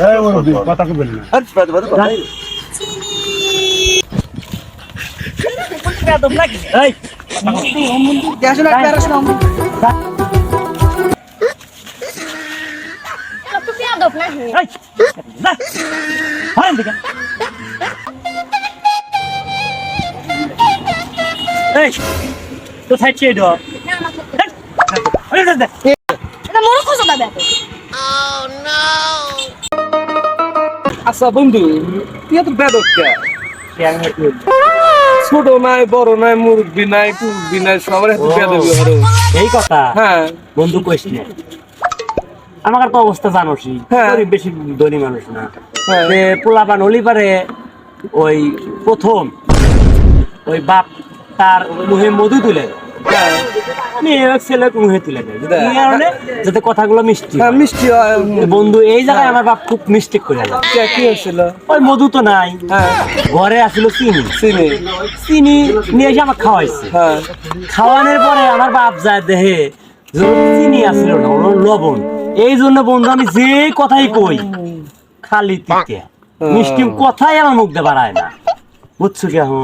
হ্যাঁ মুরব্বী কথা কবেন না আর বেয়াদব বেয়াদব কথা বেয়াদব নাকি এই তুই বেয়াদব নাকি এই যা দিকে এই তো সাইড ছেড়ে দাও না আচ্ছা বন্ধু তুই এত বেদক কে ছোট নাই বড় নাই মুরব্বী নাই টুরবি নাই সবার এত বেদবি হরো এই কথা? হ্যাঁ। বন্ধু কইস না। আমার তো অবস্থা জানোসই হ্যাঁ। গরিব বেশি ধনী মানুষ না। হ্যাঁ। যে পোলাপান হলি পারে ওই প্রথম ওই বাপ তার মুহে মধু তুলে। মেয়ে ছেলে মুহে তুলে দেয়। দেয়। কারণে যাতে কথাগুলো মিষ্টি হ্যাঁ মিষ্টি হয় বন্ধু এই জায়গায় আমার বাপ খুব মিষ্টি করে দেয়। কি হয়েছিল ওই মধু তো নাই। ঘরে আসলো চিনি। চিনি। চিনি নিয়ে এসে আমার খাওয়াইছে। হ্যাঁ। খাওয়ানোর পরে আমার বাপ যায় দেহে চিনি আসছিল না লবণ। এই জন্য বন্ধু আমি যে কথাই কই খালি তিতে। মিষ্টি কথাই আমার মুখ দিয়ে বাড়ায় না। বুঝছ কি এখন।